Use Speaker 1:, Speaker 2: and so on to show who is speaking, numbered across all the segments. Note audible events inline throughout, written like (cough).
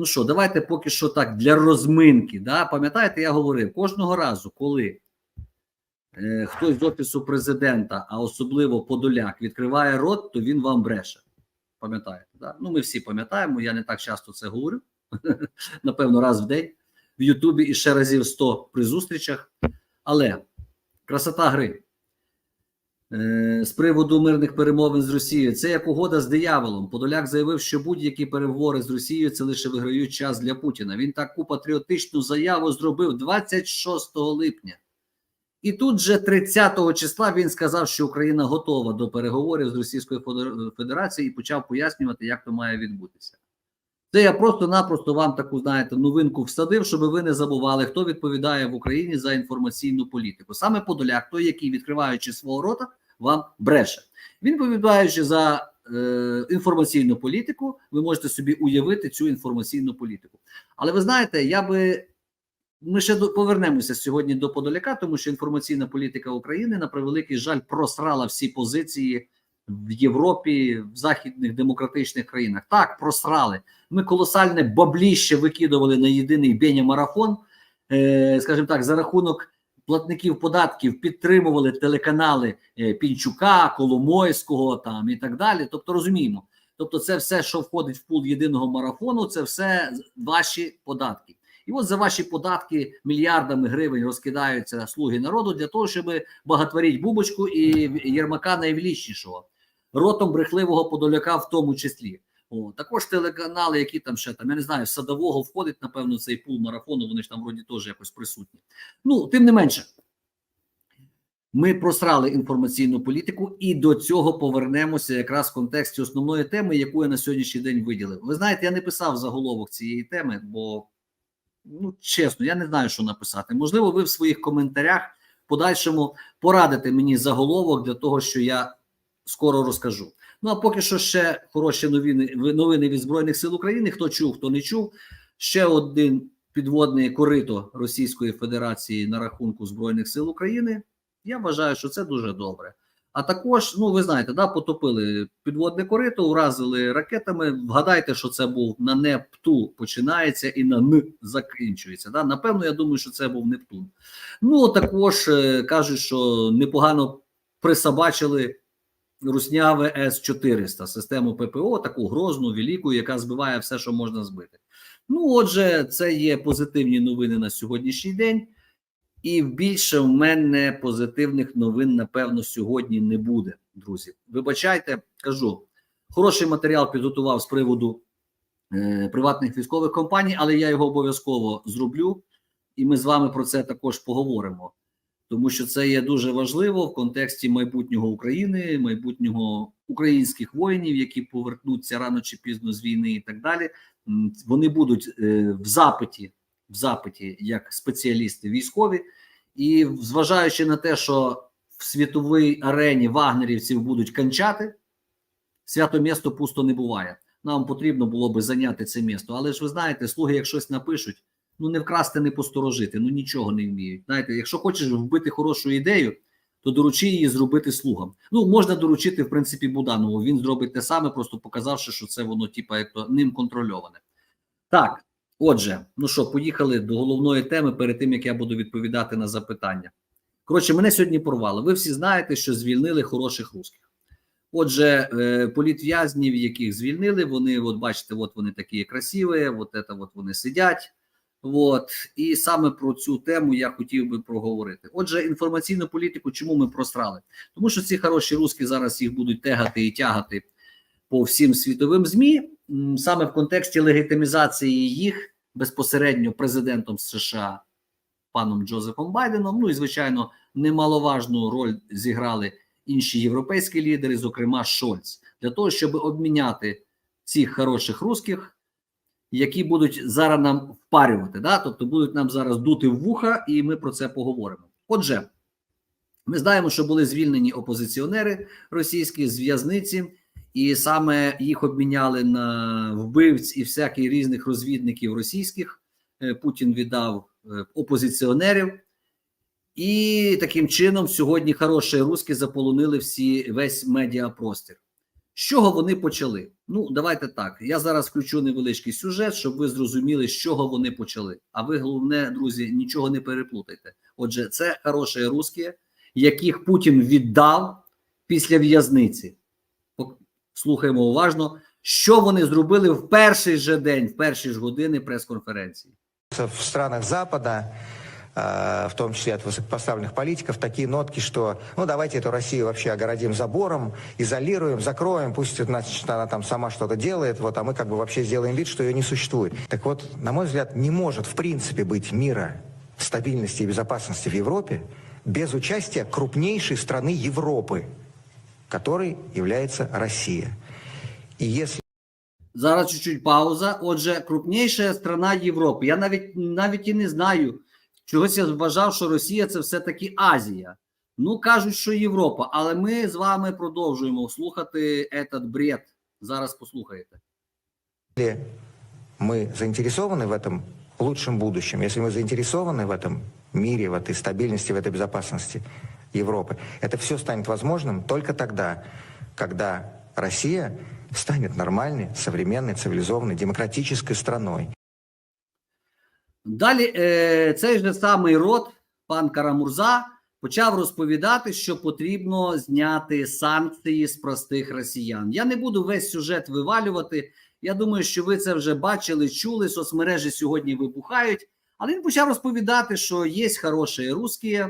Speaker 1: Ну що, давайте поки що так для розминки. Да? Пам'ятаєте, я говорив кожного разу, коли е, хтось з офісу президента, а особливо Подоляк, відкриває рот, то він вам бреше. Пам'ятаєте? Да? Ну, ми всі пам'ятаємо, я не так часто це говорю. (laughs) Напевно, раз в день в Ютубі і ще разів 100 при зустрічах. Але красота гри. Е, З приводу мирних перемовин з Росією, це як угода з дияволом. Подоляк заявив, що будь-які переговори з Росією це лише виграють час для Путіна. Він таку патріотичну заяву зробив 26 липня. І тут же 30 числа він сказав, що Україна готова до переговорів з Російською Федер- Федерацією і почав пояснювати, як то має відбутися. Це я просто-напросто вам таку, знаєте, новинку всадив, щоб ви не забували, хто відповідає в Україні за інформаційну політику. Саме Подоляк, той, який, відкриваючи свого рота, вам бреше. Він відповідаючи за е, інформаційну політику, ви можете собі уявити цю інформаційну політику. Але ви знаєте, я би ми ще повернемося сьогодні до Подоляка, тому що інформаційна політика України на превеликий жаль просрала всі позиції в Європі, в західних демократичних країнах. Так, просрали. Ми колосальне бабліще викидували на єдиний беня марафон, е, скажімо так, за рахунок платників податків підтримували телеканали е, Пінчука, Коломойського там і так далі. Тобто розуміємо. Тобто, це все, що входить в пул єдиного марафону, це все ваші податки. І от за ваші податки мільярдами гривень розкидаються слуги народу для того, щоб багатворіть бубочку і Єрмака найвлічнішого, ротом брехливого подоляка, в тому числі. О, також телеканали, які там ще там, я не знаю, садового входить, напевно, цей пул марафону, вони ж там вроді теж якось присутні. Ну, тим не менше, ми просрали інформаційну політику, і до цього повернемося якраз в контексті основної теми, яку я на сьогоднішній день виділив. Ви знаєте, я не писав заголовок цієї теми, бо ну чесно, я не знаю, що написати. Можливо, ви в своїх коментарях подальшому порадите мені заголовок для того, що я скоро розкажу. Ну а поки що ще хороші новини новини від Збройних сил України. Хто чув, хто не чув. Ще один підводний корито Російської Федерації на рахунку Збройних сил України. Я вважаю, що це дуже добре. А також, ну ви знаєте, да, потопили підводне корито, уразили ракетами. Вгадайте, що це був на Непту починається і на Н закінчується. Да? Напевно, я думаю, що це був Нептун. Ну також е, кажуть, що непогано присобачили русняве С-400, систему ППО, таку грозну, велику, яка збиває все, що можна збити. Ну, отже, це є позитивні новини на сьогоднішній день. І більше в мене позитивних новин, напевно, сьогодні не буде, друзі. Вибачайте, кажу, хороший матеріал підготував з приводу е, приватних військових компаній, але я його обов'язково зроблю, і ми з вами про це також поговоримо. Тому що це є дуже важливо в контексті майбутнього України, майбутнього українських воїнів, які повернуться рано чи пізно з війни, і так далі. Вони будуть е, в запиті в запиті як спеціалісти військові, і зважаючи на те, що в світовій арені вагнерівців будуть кончати, свято місто пусто не буває. Нам потрібно було би зайняти це місто. Але ж ви знаєте, слуги, як щось напишуть, ну не вкрасти, не посторожити, ну нічого не вміють. Знаєте, якщо хочеш вбити хорошу ідею, то доручи її зробити слугам. Ну можна доручити, в принципі, Буданову. Він зробить те саме, просто показавши, що це воно, типа, як то ним контрольоване. Так. Отже, ну що, поїхали до головної теми перед тим, як я буду відповідати на запитання. Коротше, мене сьогодні порвало. Ви всі знаєте, що звільнили хороших русських. Отже, е, політв'язнів, яких звільнили, вони, от бачите, от вони такі красиві, от це от вони сидять. От, і саме про цю тему я хотів би проговорити. Отже, інформаційну політику, чому ми просрали? Тому що ці хороші русські зараз їх будуть тягати і тягати по всім світовим змі, саме в контексті легітимізації їх безпосередньо президентом США паном Джозефом Байденом. Ну і звичайно, немаловажну роль зіграли інші європейські лідери, зокрема Шольц, для того, щоб обміняти цих хороших русських, які будуть зараз нам впарювати, да? тобто будуть нам зараз дути в вуха, і ми про це поговоримо. Отже, ми знаємо, що були звільнені опозиціонери російські з в'язниці. І саме їх обміняли на вбивць і всяких різних розвідників російських. Е, Путін віддав е, опозиціонерів, і таким чином сьогодні хороші русські заполонили всі весь медіапростір. З чого вони почали? Ну, давайте так. Я зараз включу невеличкий сюжет, щоб ви зрозуміли, з чого вони почали. А ви, головне, друзі, нічого не переплутайте. Отже, це хороші русські, яких Путін віддав після в'язниці. Слухаємо уважно, що вони зробили в перший же день, в перші ж години прес-конференції.
Speaker 2: в странах Запада, в том числе от высокопоставленных политиков, такие нотки, что ну давайте эту Россию вообще огородим забором, изолируем, закроем, пусть значит, она там сама что-то делает, вот, а мы как бы вообще сделаем вид, что ее не существует. Так вот, на мой взгляд, не может в принципе быть мира, стабильности и безопасности в Европе без участия крупнейшей страны Европы, которой является Россия. И если
Speaker 1: Зараз чуть-чуть пауза. Отже, крупніша страна Європи. Я навіть навіть і не знаю. Чогось я вважав, що Росія це все-таки Азія. Ну кажуть, що Європа, але ми з вами продовжуємо слухати этот бред. Зараз послухаєте.
Speaker 2: Если мы заинтересованы в этом лучшем будущем, если мы заинтересованы в этом мире, в этой стабильности, в этой безопасности Европы, это все станет возможным только тогда, когда Россия станет нормальной, современной, цивилизованной, демократической страной.
Speaker 1: Далі е, цей же самий рот, пан Карамурза, почав розповідати, що потрібно зняти санкції з простих росіян. Я не буду весь сюжет вивалювати. Я думаю, що ви це вже бачили, чули. Соцмережі сьогодні вибухають. Але він почав розповідати, що є хороші русські,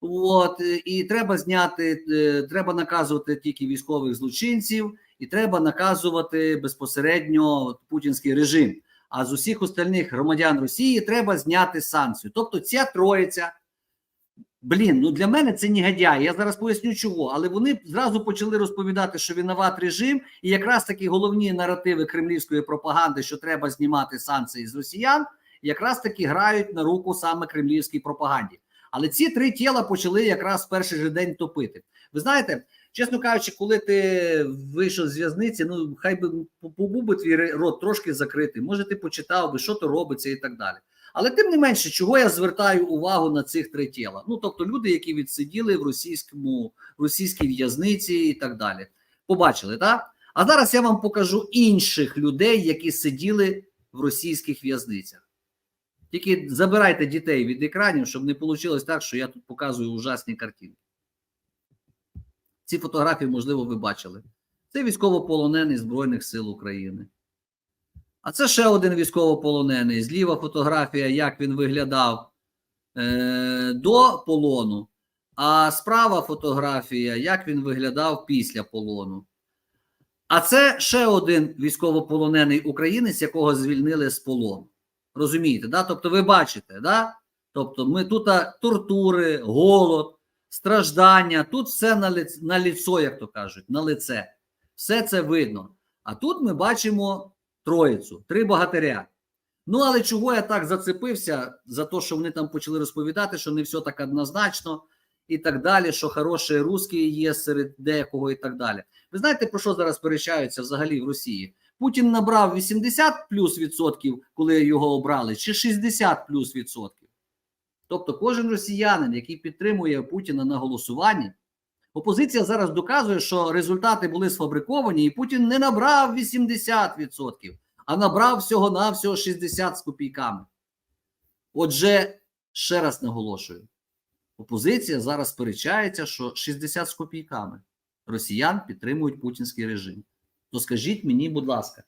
Speaker 1: от і треба зняти, е, треба наказувати тільки військових злочинців, і треба наказувати безпосередньо путінський режим. А з усіх остальних громадян Росії треба зняти санкцію. Тобто, ця троїця, блін, ну для мене це негодяй. Я зараз поясню чого, але вони зразу почали розповідати, що винуват режим, і якраз такі головні наративи кремлівської пропаганди, що треба знімати санкції з росіян, якраз таки грають на руку саме кремлівській пропаганді. Але ці три тіла почали якраз в перший же день топити. Ви знаєте, чесно кажучи, коли ти вийшов з в'язниці, ну хай би побув би твій рот трошки закритий. Може, ти почитав би, що то робиться і так далі. Але тим не менше, чого я звертаю увагу на цих три тіла? Ну тобто, люди, які відсиділи в російському російській в'язниці і так далі. Побачили, так? А зараз я вам покажу інших людей, які сиділи в російських в'язницях. Тільки забирайте дітей від екранів, щоб не вийшло так, що я тут показую ужасні картинки. Ці фотографії, можливо, ви бачили. Це військовополонений Збройних сил України. А це ще один військовополонений. Зліва фотографія, як він виглядав е, до полону, а справа фотографія, як він виглядав після полону. А це ще один військовополонений українець, якого звільнили з полону. Розумієте, да? Тобто, ви бачите, да? Тобто, ми тут тортури, голод, страждання, тут все на лице, на ліцо, як то кажуть, на лице. Все це видно. А тут ми бачимо троїцю, три богатиря. Ну, але чого я так зацепився за те, що вони там почали розповідати, що не все так однозначно і так далі, що хороші русські є серед декого і так далі. Ви знаєте, про що зараз сперечаються взагалі в Росії? Путін набрав 80 плюс відсотків, коли його обрали, чи 60 плюс відсотків. Тобто, кожен росіянин, який підтримує Путіна на голосуванні, опозиція зараз доказує, що результати були сфабриковані, і Путін не набрав 80%, а набрав всього-навсього 60 з копійками. Отже, ще раз наголошую: опозиція зараз сперечається, що 60 з копійками росіян підтримують путінський режим. То скажіть мені, будь ласка,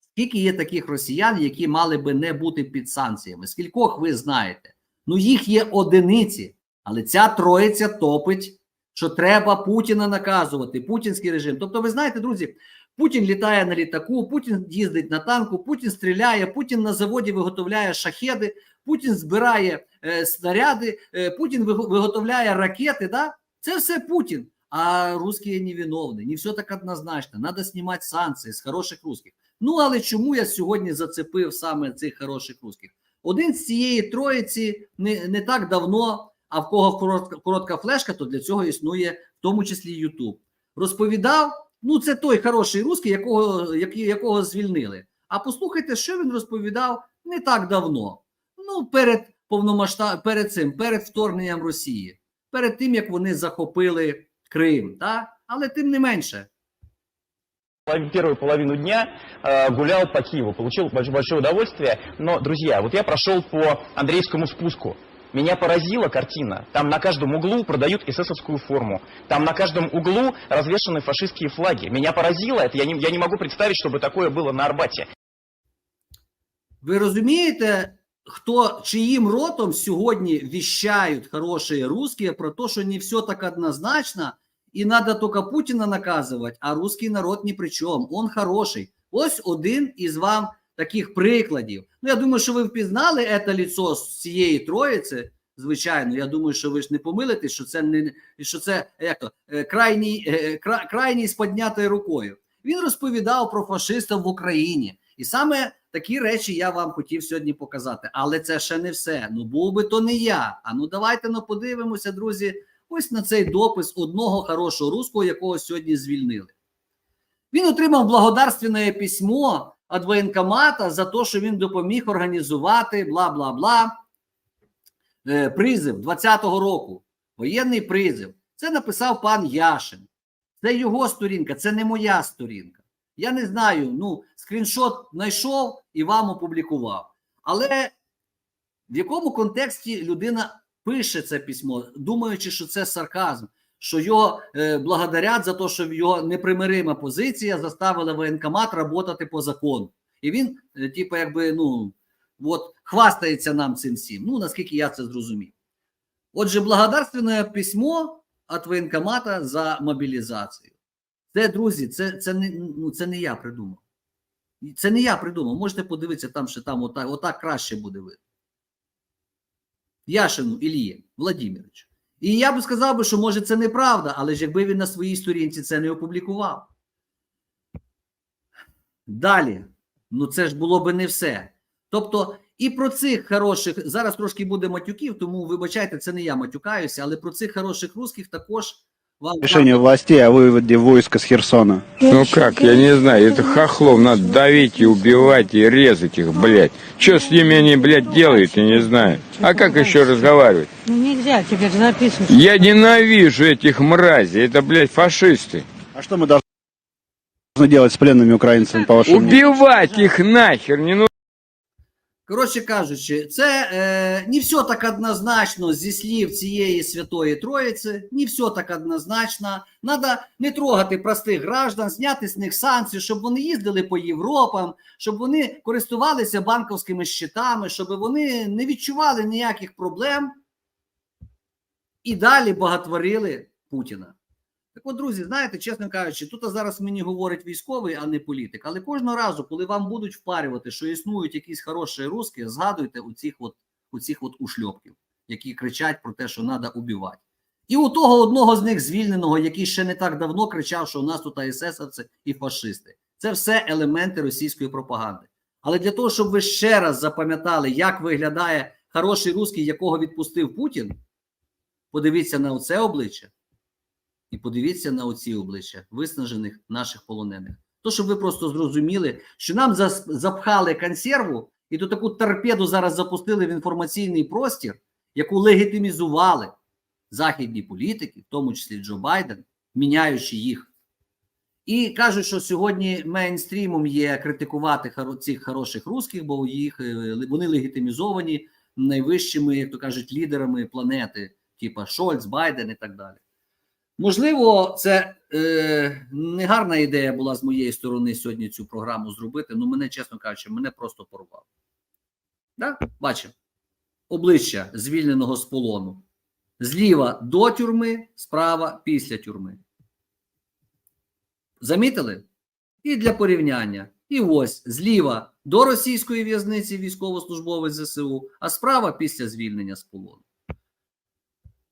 Speaker 1: скільки є таких росіян, які мали би не бути під санкціями? Скількох ви знаєте? Ну, їх є одиниці, але ця троїця топить, що треба Путіна наказувати, путінський режим. Тобто, ви знаєте, друзі, Путін літає на літаку, Путін їздить на танку, Путін стріляє, Путін на заводі виготовляє шахеди, Путін збирає е, снаряди, е, Путін виготовляє ракети. Да? Це все Путін. А русські невиновні, не все так однозначно. Треба знімати санкції з хороших русських. Ну але чому я сьогодні зацепив саме цих хороших русських? Один з цієї троїці не, не так давно, а в кого коротка, коротка флешка, то для цього існує в тому числі Ютуб. Розповідав, ну це той хороший русський, якого, якого звільнили. А послухайте, що він розповідав не так давно. Ну, перед повномасштаб, перед цим, перед вторгненням Росії, перед тим як вони захопили Крим, так? але тим не менше.
Speaker 3: полов- первую половину дня э, гулял по Киеву, получил больш- большое удовольствие. Но, друзья, вот я прошел по Андреевскому спуску. Меня поразила картина. Там на каждом углу продают эсэсовскую форму. Там на каждом углу развешаны фашистские флаги. Меня поразило это. Я не, я не могу представить, чтобы такое было на Арбате.
Speaker 1: Ви розумієте, хто чиїм ротом сьогодні віщають хороші русські про те, що не все так однозначно, і треба тільки Путіна наказувати, а русський народ ні при чому. Он хороший. Ось один із вам таких прикладів. Ну, я думаю, що ви впізнали це ліцо з цієї троїці. Звичайно, я думаю, що ви ж не помилитесь, що це не що це як то е, крайній, е, кра, крайній з піднятою рукою. Він розповідав про фашистів в Україні, і саме такі речі я вам хотів сьогодні показати. Але це ще не все. Ну був би то не я. А ну давайте ну подивимося, друзі. Ось на цей допис одного хорошого руського, якого сьогодні звільнили. Він отримав благодарственне письмо від воєнкомата за те, що він допоміг організувати бла бла бла е, призив 20-го року. Воєнний призив. Це написав пан Яшин. Це його сторінка, це не моя сторінка. Я не знаю. Ну, скріншот знайшов і вам опублікував. Але в якому контексті людина пише це письмо, думаючи, що це сарказм, що його е, благодарять за те, що його непримирима позиція заставила воєнкомат працювати по закону. І він, е, типу, якби, ну, от, хвастається нам цим всім. Ну, наскільки я це зрозумів. Отже, благодарственне письмо від воєнкомата за мобілізацію. Це, друзі, це, це, не, ну, це не я придумав. Це не я придумав. Можете подивитися там, що там отак, отак краще буде видно. Яшину Ілії Владимировичу. І я би сказав би, що може це неправда, але ж якби він на своїй сторінці це не опублікував. Далі, ну це ж було би не все. Тобто, і про цих хороших, зараз трошки буде матюків, тому вибачайте, це не я матюкаюся, але про цих хороших русських також
Speaker 4: решение властей о выводе войска с Херсона.
Speaker 5: Ну как, я не знаю, это хохлов надо давить и убивать и резать их, блядь. Что с ними они, блядь, делают, я не знаю. А как еще разговаривать?
Speaker 6: Ну нельзя, теперь записывать.
Speaker 5: Я ненавижу этих мразей, это, блядь, фашисты.
Speaker 4: А что мы должны делать с пленными украинцами, по вашему мнению?
Speaker 5: Убивать их нахер, не ну...
Speaker 1: Коротше кажучи, це е, не все так однозначно зі слів цієї святої Троїці, не все так однозначно. Надо не трогати простих граждан, зняти з них санкції, щоб вони їздили по Європам, щоб вони користувалися банківськими щитами, щоб вони не відчували ніяких проблем і далі боготворили Путіна. Так от, друзі, знаєте, чесно кажучи, тут зараз мені говорить військовий, а не політик. Але кожного разу, коли вам будуть впарювати, що існують якісь хороші русські, згадуйте у цих от, у от ушльопків, які кричать про те, що треба убивати. І у того одного з них звільненого, який ще не так давно кричав, що у нас тут АССовці і фашисти. Це все елементи російської пропаганди. Але для того, щоб ви ще раз запам'ятали, як виглядає хороший русський, якого відпустив Путін, подивіться на оце обличчя. І подивіться на оці обличчя виснажених наших полонених. То, щоб ви просто зрозуміли, що нам запхали консерву і то таку торпеду зараз запустили в інформаційний простір, яку легітимізували західні політики, в тому числі Джо Байден, міняючи їх. І кажуть, що сьогодні мейнстрімом є критикувати цих хороших русських, бо їх е, вони легітимізовані найвищими, як то кажуть, лідерами планети, типа Шольц, Байден і так далі. Можливо, це е, не гарна ідея була з моєї сторони сьогодні цю програму зробити. Ну, мене, чесно кажучи, мене просто порвало. Да? Бачимо. Обличчя звільненого з полону. Зліва до тюрми, справа після тюрми. Замітили? І для порівняння. І ось зліва до російської в'язниці військовослужбовець ЗСУ, а справа після звільнення з полону.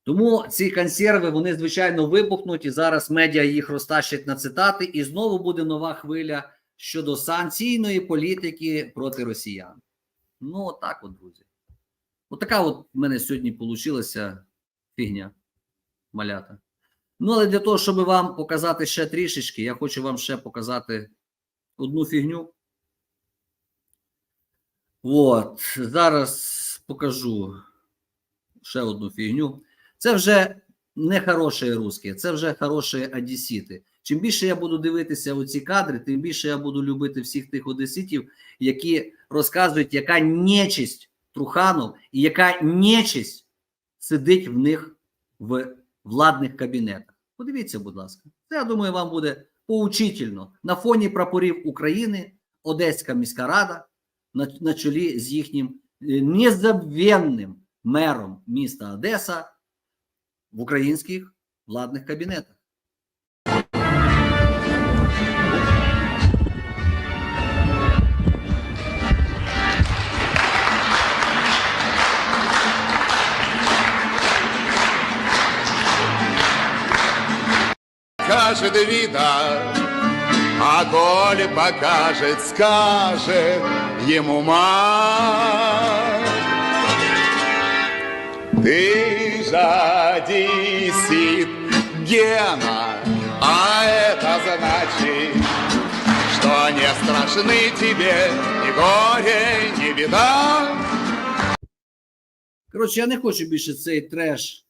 Speaker 1: Тому ці консерви, вони, звичайно, вибухнуть, і зараз медіа їх розтащать на цитати, і знову буде нова хвиля щодо санкційної політики проти росіян. Ну, отак от, друзі. Отака от в мене сьогодні получилася фігня малята. Ну, але для того, щоб вам показати ще трішечки, я хочу вам ще показати одну фігню. От, зараз покажу ще одну фігню. Це вже не хороші русські, це вже хороші одесіти. Чим більше я буду дивитися у ці кадри, тим більше я буду любити всіх тих одеситів, які розказують, яка нечисть Труханов і яка нечисть сидить в них в владних кабінетах. Подивіться, будь ласка, це я думаю, вам буде поучительно на фоні прапорів України, Одеська міська рада на, на чолі з їхнім е, незабвенним мером міста Одеса в українських владних кабінетах.
Speaker 7: покажет вида, а коли покажет, скажет ему мать. Ты же одессит, Гена, а это значит, что не страшны тебе ни горе, ни беда.
Speaker 1: Коротше, я не хочу більше цей треш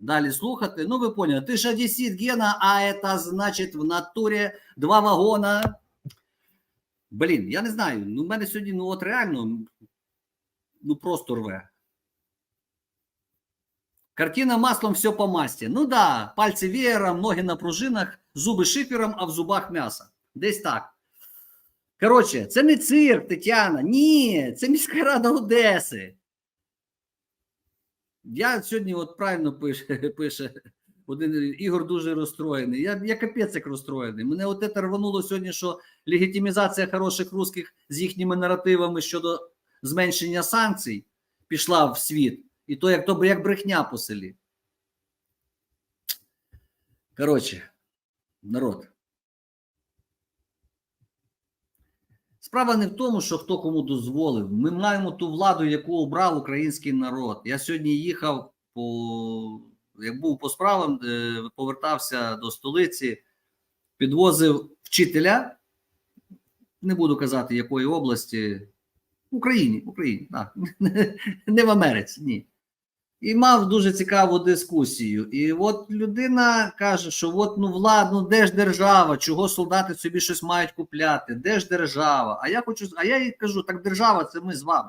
Speaker 1: далі слухати. Ну, ви поняли, ти ж одесит, Гена, а це значить в натурі два вагона. Блін, я не знаю. Ну, в мене сьогодні, ну от реально, ну просто рве. Картина маслом все по масті. Ну да, пальці веером, ноги на пружинах, зуби шифером, а в зубах м'ясо. Десь так. Коротше, це не цирк, Тетяна. Ні, це міська рада Одеси. Я сьогодні, от правильно пише, (laughs) пише один Ігор дуже розстроєний. Я, я капець як розстроєний. Мене от це рвануло сьогодні, що легітимізація хороших русських з їхніми наративами щодо зменшення санкцій пішла в світ. І то як то як брехня по селі. Коротше, народ. Справа не в тому, що хто кому дозволив. Ми маємо ту владу, яку обрав український народ. Я сьогодні їхав по як був по справам, е, повертався до столиці, підвозив вчителя. Не буду казати, якої області. В Україні, в Україні, так. (laughs) не в Америці, ні. І мав дуже цікаву дискусію. І от людина каже, що от ну влад, ну де ж держава, чого солдати собі щось мають купляти? Де ж держава? А я хочу, а я їй кажу: так держава це ми з вами.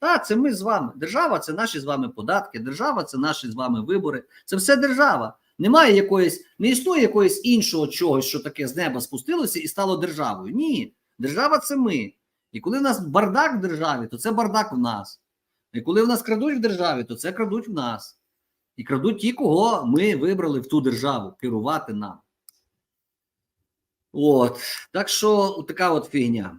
Speaker 1: Так, це ми з вами. Держава це наші з вами податки, держава це наші з вами вибори. Це все держава. Немає якоїсь, не існує якоїсь іншого чогось, що таке з неба спустилося і стало державою. Ні, держава це ми. І коли в нас бардак в державі, то це бардак в нас. І коли в нас крадуть в державі, то це крадуть в нас. І крадуть ті, кого ми вибрали в ту державу керувати нам. От. Так що така от фігня.